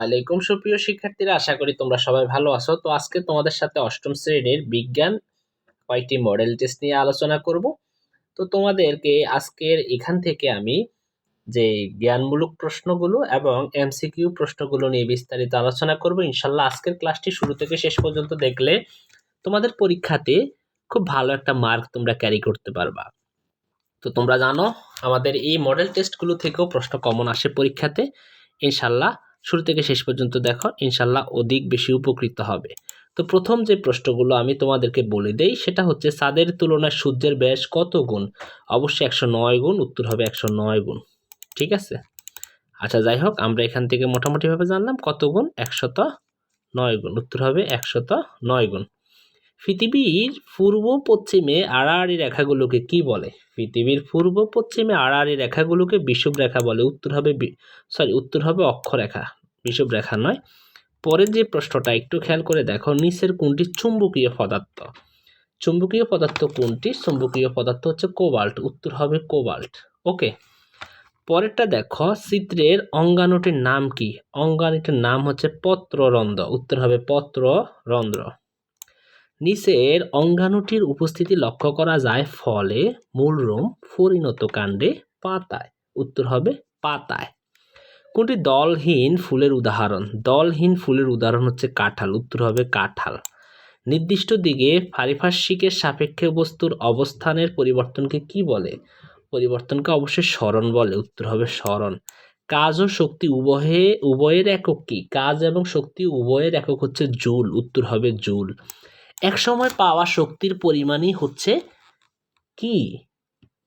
আলাইকুম সুপ্রিয় শিক্ষার্থীরা, আশা করি তোমরা সবাই ভালো আছো। তো আজকে তোমাদের সাথে অষ্টম শ্রেণির বিজ্ঞান কয়েকটি মডেল টেস্ট নিয়ে আলোচনা করব। তো তোমাদেরকে আজকের এখান থেকে আমি যে জ্ঞানমূলক প্রশ্নগুলো এবং এমসিকিউ প্রশ্নগুলো নিয়ে বিস্তারিত আলোচনা করব। ইনশাল্লাহ আজকের ক্লাসটি শুরু থেকে শেষ পর্যন্ত দেখলে তোমাদের পরীক্ষাতে খুব ভালো একটা মার্ক তোমরা ক্যারি করতে পারবা। তো তোমরা জানো, আমাদের এই মডেল টেস্টগুলো থেকেও প্রশ্ন কমন আসে পরীক্ষাতে। ইনশাল্লাহ শুরু থেকে শেষ পর্যন্ত দেখো ইনশাল্লাহ অধিক বেশি উপকৃত হবে। তো প্রথম যে প্রশ্নগুলো আমি তোমাদেরকে বলে দেই, সেটা হচ্ছে সাদের তুলনায় সূর্যের ব্যাস কত গুণ? অবশ্যই একশো নয় গুণ, উত্তর হবে একশো নয় গুণ। ঠিক আছে? আচ্ছা যাই হোক, আমরা এখান থেকে মোটামুটিভাবে জানলাম কত গুণ? একশত নয় গুণ, উত্তর হবে একশত নয় গুণ। পৃথিবীর পূর্ব পশ্চিমে আড়াআড়ি রেখাগুলোকে কি বলে? পৃথিবীর পূর্ব পশ্চিমে আড়াআড়ি রেখাগুলোকে বিষুব রেখা বলে। উত্তর হবে সরি উত্তর হবে অক্ষরেখা। বিষুব রেখা নয়। পরের যে প্রশ্নটা, একটু খেয়াল করে দেখো, নিচের কোনটি চুম্বকীয় পদার্থ? চুম্বকীয় পদার্থ কোনটি? চুম্বকীয় পদার্থ হচ্ছে কোবাল্ট। উত্তর হবে কোবাল্ট। ওকে। পরেরটা দেখো চিত্রের অঙ্গাণুটির নাম কি? অঙ্গাণুটির নাম হচ্ছে পত্ররন্ধ্র। উত্তর হবে পত্ররন্ধ্র। নিচের অঙ্গাণুটির উপস্থিতি লক্ষ্য করা যায় ফলে মূলরোম পরিণত কাণ্ডে পাতায়। উত্তর হবে পাতায়। কোনটি দলহীন ফুলের উদাহরণ? দলহীন ফুলের উদাহরণ হচ্ছে কাঁঠাল, উত্তর হবে কাঁঠাল। নির্দিষ্ট দিকে পারিপার্শ্বিকের সাপেক্ষে বস্তুর অবস্থানের পরিবর্তনকে কি বলে? পরিবর্তনকে অবশ্যই স্মরণ বলে, উত্তর হবে স্মরণ। কাজ ও শক্তি উভয়ে, উভয়ের একক কি? কাজ এবং শক্তি উভয়ের একক হচ্ছে জুল, উত্তর হবে জুল। একসময় পাওয়া শক্তির পরিমাণই হচ্ছে কি?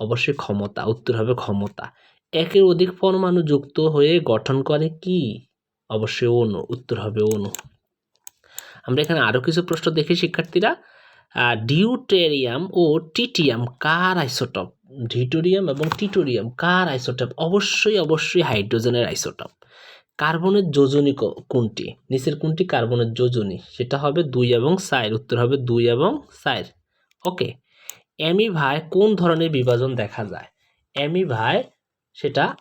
অবশ্যই ক্ষমতা, উত্তর হবে ক্ষমতা। একের অধিক পরমাণু যুক্ত হয়ে গঠন করে কি? অবশ্যই অনু উত্তর হবে অনু আমরা এখানে আরও কিছু প্রশ্ন দেখি, শিক্ষার্থীরা। ডিউটেরিয়াম ও টিটিয়াম, কার আইসোটপ? ডিটোরিয়াম এবং টিটোরিয়াম, কার আইসোটপ? অবশ্যই অবশ্যই হাইড্রোজেনের আইসোটপ। কার্বনের যোজনী কোনটি? নিচের কোনটি কার্বনের যোজনী? সেটা হবে দুই এবং সাইর। উত্তর হবে দুই এবং সাইর। ওকে। ভাই কোন ধরনের বিভাজন দেখা যায়? ভাই সেটা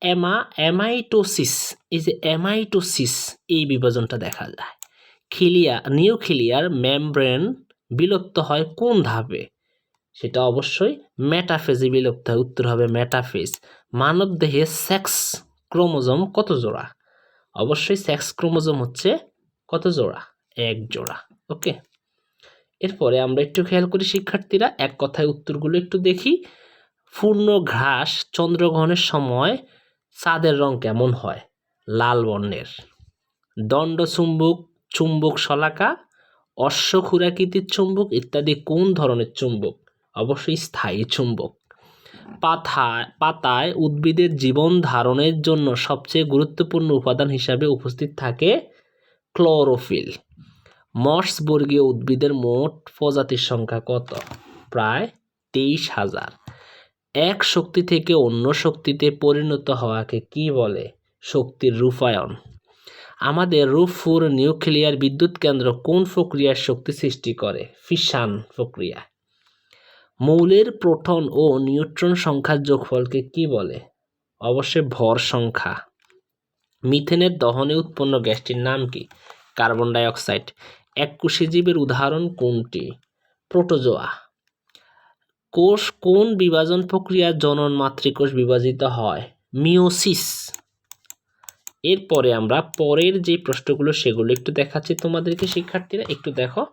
অ্যামা, অ্যামাইটোসিস। এই যে অ্যামাইটোসিস, এই বিভাজনটা দেখা যায়। খিলিয়া, নিউক্লিয়ার মেমব্রেন বিলুপ্ত হয় কোন ধাপে? সেটা অবশ্যই ম্যাটাফেজে বিলুপ্ত হয়। উত্তর হবে ম্যাটাফেজ মানব দেহে সেক্স ক্রোমোজোম কত জোড়া? অবশ্যই সেক্স ক্রোমোজোম হচ্ছে কত জোড়া? এক জোড়া ওকে এরপরে আমরা একটু খেয়াল করি শিক্ষার্থীরা, এক কথায় উত্তরগুলো একটু দেখি। পূর্ণ ঘাস চন্দ্রগ্রহণের সময় চাঁদের রং কেমন হয়? লাল বর্ণের। দণ্ড চুম্বক চুম্বক শলাকা অশ্বক্ষুরাকৃতির চুম্বক ইত্যাদি কোন ধরনের চুম্বক? অবশ্যই স্থায়ী চুম্বক। পাতায় পাতায় উদ্ভিদের জীবন ধারণের জন্য সবচেয়ে গুরুত্বপূর্ণ উপাদান হিসাবে উপস্থিত থাকে ক্লোরোফিল। মর্সবর্গীয় উদ্ভিদের মোট প্রজাতির সংখ্যা কত? প্রায় তেইশ হাজার। এক শক্তি থেকে অন্য শক্তিতে পরিণত হওয়াকে কি বলে? শক্তির রূপায়ণ। আমাদের রূপপুর নিউক্লিয়ার বিদ্যুৎ কেন্দ্র কোন প্রক্রিয়ার শক্তি সৃষ্টি করে? ফিশান প্রক্রিয়া। মৌলের প্রোটন ও নিউট্রন সংখ্যার যোগফলকে কি বলে? অবশ্যই ভর সংখ্যা। মিথেনের দহনে উৎপন্ন গ্যাসটির নাম কি? Carbon dioxide. এককোষী জীবের উদাহরণ কোনটি? প্রোটোজোয়া। কোষ কোন বিভাজন প্রক্রিয়ার জনন মাতৃকোষ বিভাজিত হয়? মিওসিস এরপরে আমরা পরের যে প্রশ্নগুলো, সেগুলো একটু দেখাচ্ছি তোমাদেরকে, শিক্ষার্থীরা। একটু দেখো।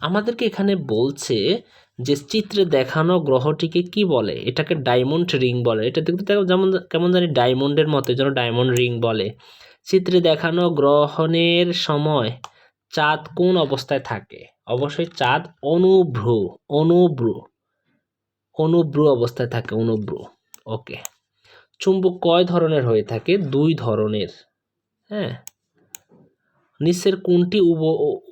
আমাদেরকে এখানে বলছে যে চিত্রে দেখানো গ্রহটিকে কি বলে? এটাকে ডায়মন্ড রিং বলে। এটা দেখতে দেখো যেমন কেমন জানি ডায়মন্ডের মতো যেন ডায়মন্ড রিং বলে। চিত্রে দেখানো গ্রহণের সময় চাঁদ কোন অবস্থায় থাকে? অবশ্যই চাঁদ অনুভ্রু অনুভ্রু অনুভ্রু অবস্থায় থাকে, অনুভ্রু। ওকে। চুম্বক কয় ধরনের হয়ে থাকে? দুই ধরনের। হ্যাঁ। নিচের কোনটি উব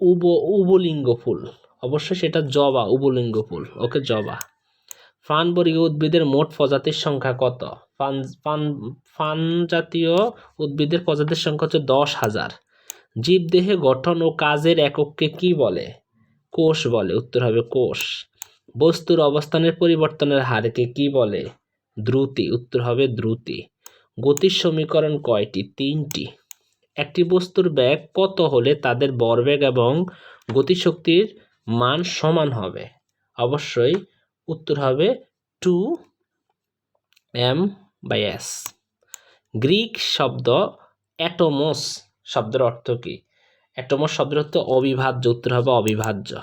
উব উবলিঙ্গ ফুল? অবশ্যই সেটা জবা, উবলিঙ্গ ফুল। ওকে, জবা। ফানবর্গীয় উদ্ভিদের মোট প্রজাতির সংখ্যা কত? ফান ফান ফান জাতীয় উদ্ভিদের প্রজাতির সংখ্যা হচ্ছে দশ হাজার। জীবদেহে গঠন ও কাজের একককে কি বলে? কোষ বলে, উত্তর হবে কোষ। বস্তুর অবস্থানের পরিবর্তনের হারকে কি বলে? দ্রুতি, উত্তর হবে দ্রুতি। গতির সমীকরণ কয়টি? তিনটি। একটি বস্তুর ব্যাগ কত হলে তাদের ভরবেগ এবং গতিশক্তির মান সমান হবে। অবশ্যই উত্তর হবে two M by S. Greek শব্দ অ্যাটোমোস শব্দের অর্থ কি? অ্যাটোমোস শব্দের অর্থ অবিভাজ্য, উত্তর হবে অবিভাজ্য।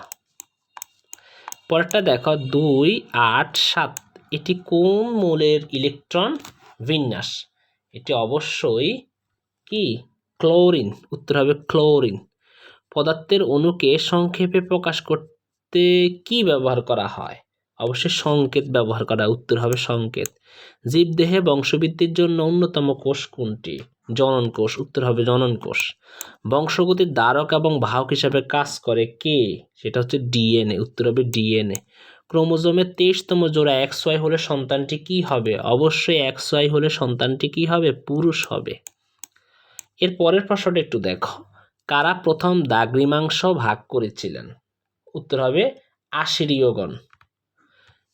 পরেরটা দেখো, দুই, আট, সাত। এটি কোন মূলের ইলেকট্রন বিন্যাস? এটি অবশ্যই কি? ক্লোরিন, উত্তর হবে ক্লোরিন। পদার্থের অণুকে সংক্ষেপে প্রকাশ করতে কি ব্যবহার করা হয়? অবশ্যই সংকেত ব্যবহার করা উত্তর হবে সংকেত। জীবদেহে বংশবৃদ্ধির জন্য অন্যতম কোষ কোনটি? জনন কোষ। উত্তর হবে জনন কোষ। বংশগতির দ্বারক এবং বাহক হিসাবে কাজ করে কে? সেটা হচ্ছে ডিএনএ। উত্তর হবে ডিএনএ। ক্রোমোজোমের তেইশতম জোড়া এক্স ওয়াই হলে সন্তানটি কি হবে? অবশ্যই এক্স ওয়াই হলে সন্তানটি কি হবে? পুরুষ হবে। এর পরের প্রশ্নটা একটু দেখো। কারা প্রথম দাগ্রিমাংস ভাগ করেছিলেন? উত্তর হবে আশিরিয়গণ।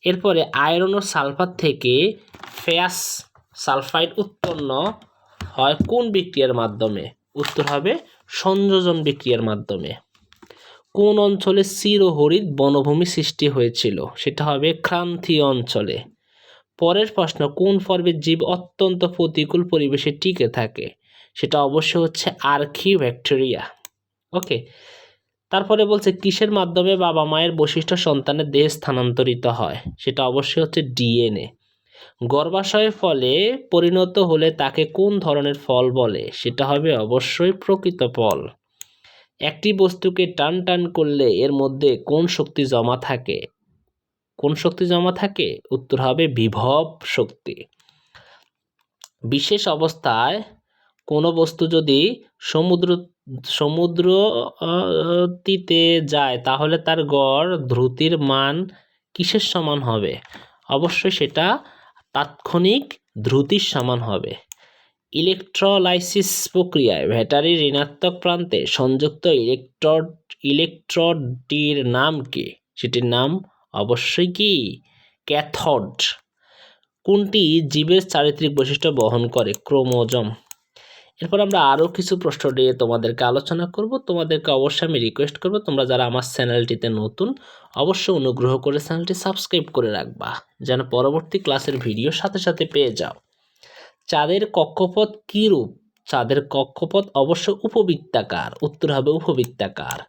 এরপরে আয়রন ও সালফার থেকে ফেয়াস সালফাইড উৎপন্ন হয় কোন বিক্রিয়ার মাধ্যমে? উত্তর হবে সংযোজন বিক্রিয়ার মাধ্যমে। কোন অঞ্চলে চিরহরিত বনভূমি সৃষ্টি হয়েছিল? সেটা হবে ক্রান্তীয় অঞ্চলে। পরের প্রশ্ন, কোন পর্বের জীব অত্যন্ত প্রতিকূল পরিবেশে টিকে থাকে? সেটা অবশ্যই হচ্ছে আর্কি ব্যাকটেরিয়া ওকে, তারপরে বলছে, কিসের মাধ্যমে বাবা মায়ের বৈশিষ্ট্য সন্তানের দেহে স্থানান্তরিত হয়? সেটা অবশ্যই হচ্ছে ডিএনএ। গর্ভাশয়ের ফলে পরিণত হলে তাকে কোন ধরনের ফল বলে? সেটা হবে অবশ্যই প্রকৃত ফল। একটি বস্তুকে টান টান করলে এর মধ্যে কোন শক্তি জমা থাকে? কোন শক্তি জমা থাকে? উত্তর হবে বিভব শক্তি। বিশেষ অবস্থায় কোনো বস্তু যদি সমুদ্র সমুদ্র সমুদ্রতিতে যায়, তাহলে তার গড় ধ্রুতির মান কিসের সমান হবে? অবশ্যই সেটা তাৎক্ষণিক ধ্রুতির সমান হবে। ইলেকট্রোলাইসিস প্রক্রিয়ায় ব্যাটারির ঋণাত্মক প্রান্তে সংযুক্ত ইলেকট্রড, ইলেকট্রডটির নাম কি? সেটির নাম অবশ্যই কি? ক্যাথড। কোনটি জীবের চারিত্রিক বৈশিষ্ট্য বহন করে? ক্রোমোজম। এরপর আমরা আরও কিছু প্রশ্ন নিয়ে তোমাদেরকে আলোচনা করব। তোমাদেরকে অবশ্যই আমি রিকোয়েস্ট করব, তোমরা যারা আমার চ্যানেলটিতে নতুন, অবশ্যই অনুগ্রহ করে চ্যানেলটি সাবস্ক্রাইব করে রাখবা, যেন পরবর্তী ক্লাসের ভিডিও সাথে সাথে পেয়ে যাও। চাঁদের কক্ষপথ কী রূপ? চাঁদের কক্ষপথ অবশ্য উপবৃত্তাকার, উত্তর হবে উপবৃত্তাকার।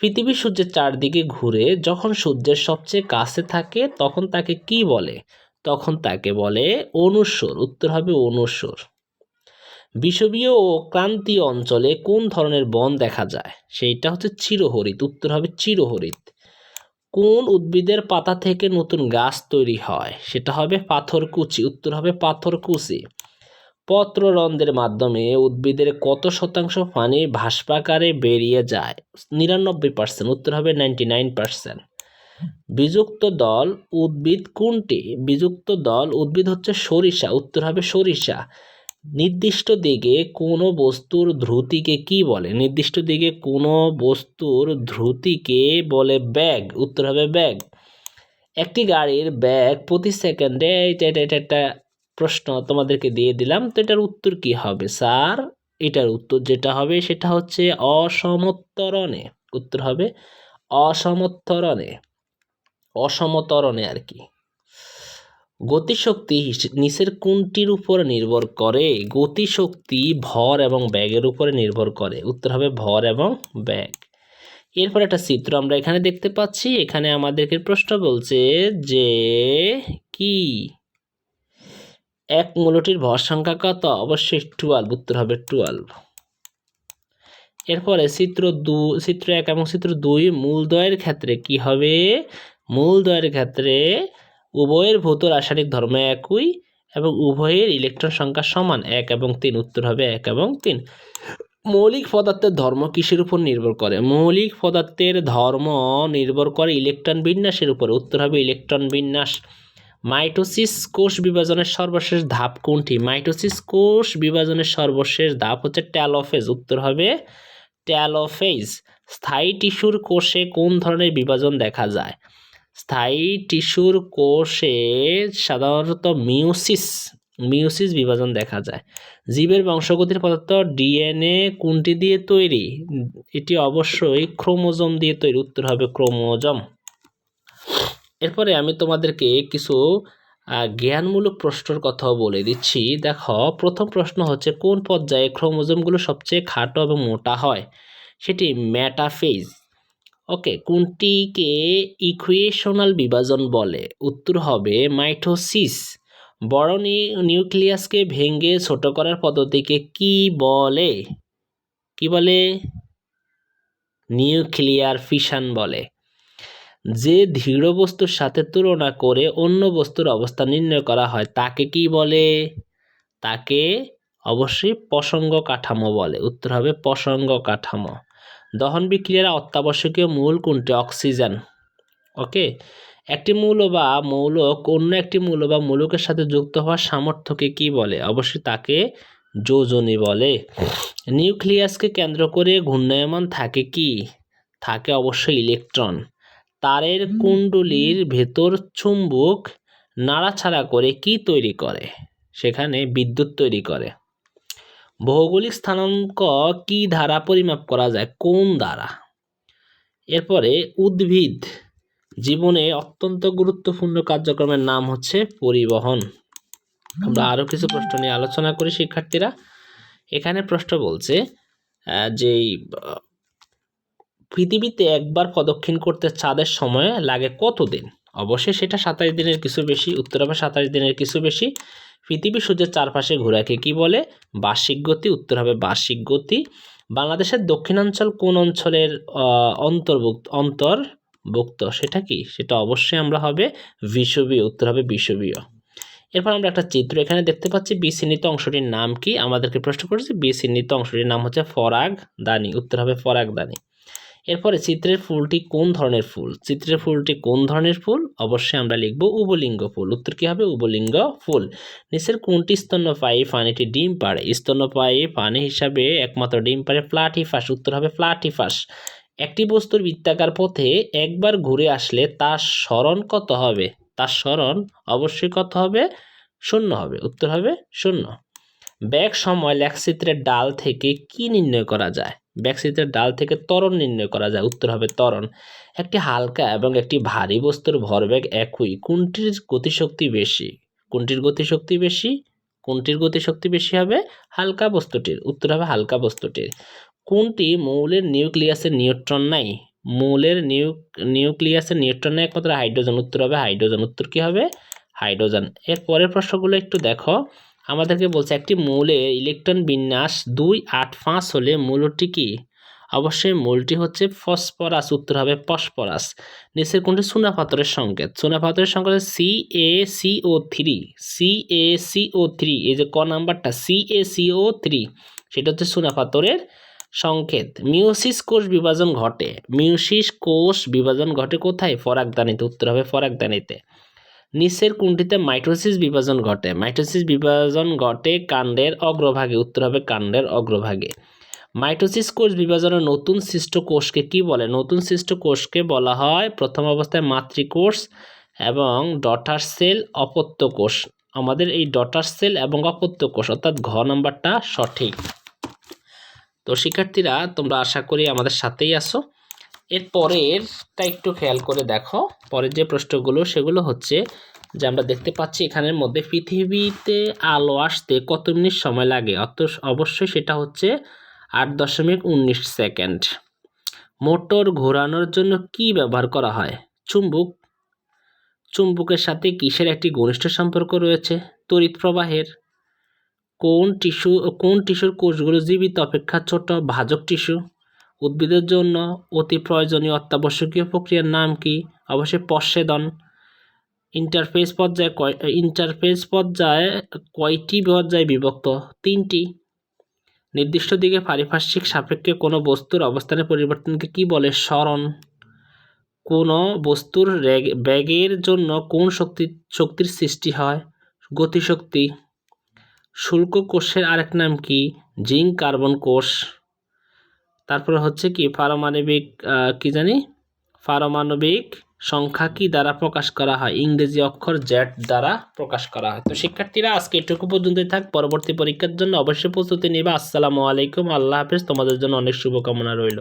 পৃথিবী সূর্যের চারদিকে ঘুরে যখন সূর্যের সবচেয়ে কাছে থাকে, তখন তাকে কি বলে? তখন তাকে বলে অনুসর, উত্তর হবে অনুস্বর বিষবীয় ও ক্রান্তীয় অঞ্চলে কোন ধরনের বন দেখা যায়? সেইটা হচ্ছে চিরহরিত, উত্তর হবে চিরহরিত। কোন উদ্ভিদের পাতা থেকে নতুন গাছ তৈরি হয়? সেটা হবে পাথরকুচি, উত্তর হবে পাথরকুচি। পত্ররন্ধ্রের মাধ্যমে উদ্ভিদের কত শতাংশ পানি ভাস্পাকারে বেরিয়ে যায়? নিরানব্বই পার্সেন্ট উত্তর হবে নাইনটি নাইন পার্সেন্ট বিযুক্ত দল, উদ্ভিদ কোনটি? বিযুক্ত দল, উদ্ভিদ হচ্ছে সরিষা, উত্তর হবে সরিষা। নির্দিষ্ট দিকে কোনো বস্তুর ধ্রুতিকে কি বলে? নির্দিষ্ট দিকে কোনো বস্তুর ধ্রুতিকে বলে ব্যাগ, উত্তর হবে ব্যাগ। একটি গাড়ির ব্যাগ প্রতি সেকেন্ডে, এটা এটা এটা একটা প্রশ্ন তোমাদেরকে দিয়ে দিলাম, তো এটার উত্তর কি হবে? স্যার, এটার উত্তর যেটা হবে সেটা হচ্ছে অসমত্তরণে। উত্তর হবে অসমত্তরণে। অসমতরণে আর কি। গতিশক্তি নিচের কোনটির উপর নির্ভর করে? গতিশক্তি ভর এবং ব্যাগের উপরে নির্ভর করে। উত্তর হবে ভর এবং ব্যাগ এরপর একটা চিত্র আমরা এখানে দেখতে পাচ্ছি। এখানে আমাদেরকে প্রশ্ন বলছে যে কি? এক মূলটির ভর সংখ্যা কত? অবশ্যই টুয়েলভ উত্তর হবে টুয়েলভ এরপরে চিত্র দু, চিত্র এক এবং চিত্র দুই মূলদয়ের ক্ষেত্রে কি হবে? মূলদয়ের ক্ষেত্রে উভয়ের ভৌত রাসায়নিক ধর্ম একই এবং উভয়ের ইলেকট্রন সংখ্যা সমান এক এবং তিন, উত্তর হবে এক এবং তিন। মৌলিক পদার্থের ধর্ম কিসের উপর নির্ভর করে? মৌলিক পদার্থের ধর্ম নির্ভর করে ইলেকট্রন বিন্যাসের উপর, উত্তর হবে ইলেকট্রন বিন্যাস। মাইটোসিস কোষ বিভাজনের সর্বশেষ ধাপ কোনটি? মাইটোসিস কোষ বিভাজনের সর্বশেষ ধাপ হচ্ছে ট্যালোফেজ, উত্তর হবে ট্যালোফেজ। স্থায়ী টিস্যুর কোষে কোন ধরনের বিভাজন দেখা যায়? স্থায়ী টিস্যুর কোষে সাধারণত মিউসিস মিউসিস বিভাজন দেখা যায়। জীবের বংশগতির পদার্থ ডিএনএ কোনটি দিয়ে তৈরি? এটি অবশ্যই ক্রোমোজোম দিয়ে তৈরি, উত্তর হবে ক্রোমোজোম। এরপরে আমি তোমাদেরকে কিছু জ্ঞানমূলক প্রশ্নের কথাও বলে দিচ্ছি। দেখো, প্রথম প্রশ্ন হচ্ছে, কোন পর্যায়ে ক্রোমোজোমগুলো সবচেয়ে খাটো এবং মোটা হয়? সেটি ম্যাটাফেজ ওকে কোনটিকে ইকুয়েশনাল বিভাজন বলে? উত্তর হবে মাইটোসিস। বড় নিউক্লিয়াসকে ভেঙে ছোট করার পদ্ধতিকে কি বলে? কি বলে? নিউক্লিয়ার ফিশন বলে। যে দৃঢ় বস্তুর সাথে তুলনা করে অন্য বস্তুর অবস্থা নির্ণয় করা হয়, তাকে কি বলে? তাকে অবশ্যই প্রসঙ্গ কাঠামো বলে। উত্তর হবে প্রসঙ্গ কাঠামো। দহন বিক্রিয়ার অত্যাবশ্যকীয় মূল কোনটি? অক্সিজেন। ওকে? একটি মৌল বা মৌলক অন্য একটি মৌল বা মৌলকের সাথে যুক্ত হওয়ার সামর্থ্যকে কি বলে? অবশ্যই তাকে যোজনী বলে। নিউক্লিয়াসকে কেন্দ্র করে ঘূর্ণায়মান থাকে কি? থাকে অবশ্যই ইলেকট্রন। তারের কুণ্ডলীর ভেতর চুম্বক নাড়াছাড়া করে কি তৈরি করে? সেখানে বিদ্যুৎ তৈরি করে। ভৌগোলিক স্থানাঙ্ক কি দ্বারা পরিমাপ করা যায়? কোন দ্বারা এরপরে উদ্ভিদ। জীবনে অত্যন্ত গুরুত্বপূর্ণ কার্যক্রমের নাম হচ্ছে পরিবহন। আমরা আরও কিছু প্রশ্ন নিয়ে আলোচনা করি, শিক্ষার্থীরা। এখানে প্রশ্ন বলছে যে পৃথিবীতে একবার প্রদক্ষিণ করতে চাঁদের সময় লাগে কতদিন? অবশ্যই সেটা সাতাশ দিনের কিছু বেশি, উত্তর হবে সাতাশ দিনের কিছু বেশি। পৃথিবী সূর্যের চারপাশে ঘোরাকে কি বলে? বার্ষিক গতি, উত্তর হবে বার্ষিক গতি। বাংলাদেশের দক্ষিণাঞ্চল কোন অঞ্চলের অন্তর্ভুক্ত অন্তর্ভুক্ত সেটা কি? সেটা অবশ্যই আমরা হবে বিষুবীয়, উত্তর হবে বিষুবীয়। এরপর আমরা একটা চিত্র এখানে দেখতে পাচ্ছি বি চিহ্নিত অংশটির নাম কি? আমাদেরকে প্রশ্ন করেছে বি চিহ্নিত অংশটির নাম হচ্ছে ফরাগ দানি উত্তর হবে ফরাগ দানি এরপরে চিত্রের ফুলটি কোন ধরনের ফুল? চিত্রের ফুলটি কোন ধরনের ফুল? অবশ্যই আমরা লিখব উবলিঙ্গ ফুল। উত্তর কি হবে? উবলিঙ্গ ফুল। নিচের কোনটি স্তন্যপায়ী প্রাণীটি ডিম পাড়ে? স্তন্যপায়ী প্রাণী হিসাবে একমাত্র ডিম পাড়ে প্লাটিফাস উত্তর হবে প্লাটিফাস একটি বস্তুর বৃত্তাকার পথে একবার ঘুরে আসলে তার স্মরণ কত হবে? তার স্মরণ অবশ্যই কত হবে? শূন্য হবে। উত্তর হবে শূন্য। ব্যাগ সময় লেখচিত্রের ডাল থেকে কি নির্ণয় করা যায়? ব্যাকচিত্রের ডাল থেকে ত্বরণ নির্ণয় করা যায়। উত্তর হবে ত্বরণ। একটি হালকা এবং একটি ভারী বস্তুর ভরবেগ একই। কোনটির গতিশক্তি বেশি? কোনটির গতিশক্তি বেশি? কোনটির গতিশক্তি বেশি হবে? হালকা বস্তুটির। উত্তর হবে হালকা বস্তুটির। কোনটি মৌলের নিউক্লিয়াসের নিউট্রন নাই? মৌলের নিউ নিউক্লিয়াসের নিউট্রন নাই একমাত্র হাইড্রোজেন। উত্তর হবে হাইড্রোজেন। উত্তর কী হবে? হাইড্রোজেন। এর পরের প্রশ্নগুলো একটু দেখো। আমাদেরকে বলছে একটি মৌলের ইলেকট্রন বিন্যাস দুই আট পাঁচ হলে মৌলটি কি? অবশ্যই মূলটি হচ্ছে ফসফরাস, উত্তর হবে ফসফরাস। নিচের কোনটি? চুনা পাথরের সংকেত। চুনা পাথরের সংকেত C A C O three C A C O three এই যে ক নাম্বারটা C A C O three সেটা হচ্ছে চুনা পাথরের সংকেত। মিউসিস কোষ বিভাজন ঘটে। মিউসিস কোষ বিভাজন ঘটে কোথায়? ফরাকদানিতে, উত্তর হবে ফরাকদানিতে। নিচের কোনটিতে মাইটোসিস বিভাজন ঘটে। মাইটোসিস বিভাজন ঘটে কাণ্ডের অগ্রভাগে, উত্তর হবে কাণ্ডের অগ্রভাগে। মাইটোসিস কোষ বিভাজনের নতুন সৃষ্ট কোষকে কি বলে? নতুন সৃষ্ট কোষকে বলা হয় প্রথম অবস্থায় মাতৃকোষ এবং ডটার সেল অপত্য কোষ। আমাদের এই ডটার সেল এবং অপত্য কোষ, অর্থাৎ ঘ নাম্বারটা সঠিক। তো শিক্ষার্থীরা, তোমরা আশা করি আমাদের সাথেই আসো এর পরেরটা একটু খেয়াল করে দেখো। পরের যে প্রশ্নগুলো, সেগুলো হচ্ছে যে আমরা দেখতে পাচ্ছি এখানের মধ্যে পৃথিবীতে আলো আসতে কত মিনিট সময় লাগে? অত অবশ্যই সেটা হচ্ছে আট দশমিক উনিশ সেকেন্ড। মোটর ঘোরানোর জন্য কি ব্যবহার করা হয়? চুম্বক। চুম্বকের সাথে কিসের একটি ঘনিষ্ঠ সম্পর্ক রয়েছে? তড়িৎ প্রবাহের। কোন টিস্যু, কোন টিস্যুর কোষগুলো জীবিত অপেক্ষা ছোট? ভাজক টিস্যু। উদ্ভিদের জন্য অতি প্রয়োজনীয় অত্যাবশ্যকীয় প্রক্রিয়ার নাম কি? অবশ্যই পশ্বেদন। ইন্টারফেস পর্যায়ে কয় ইন্টারফেস পর্যায়ে কয়টি পর্যায়ে বিভক্ত? তিনটি। নির্দিষ্ট দিকে পারিপার্শ্বিক সাপেক্ষে কোনো বস্তুর অবস্থানের পরিবর্তনকে কি বলে? স্মরণ। কোনো বস্তুর ব্যাগের জন্য কোন শক্তি শক্তির সৃষ্টি হয়? গতিশক্তি। শুল্ক কোষের আরেক নাম কি? জিঙ্ক কার্বন কোষ। তারপরে হচ্ছে কি, পারমাণবিক কি জানি? পারমাণবিক সংখ্যা কি দ্বারা প্রকাশ করা হয়? ইংরেজি অক্ষর জ্যাট দ্বারা প্রকাশ করা হয়। তো শিক্ষার্থীরা, আজকে এটুকু পর্যন্তই থাক। পরবর্তী পরীক্ষার জন্য অবশ্যই প্রস্তুতি নেবে। আসসালামু আলাইকুম। আল্লাহ হাফিজ। তোমাদের জন্য অনেক শুভকামনা রইল।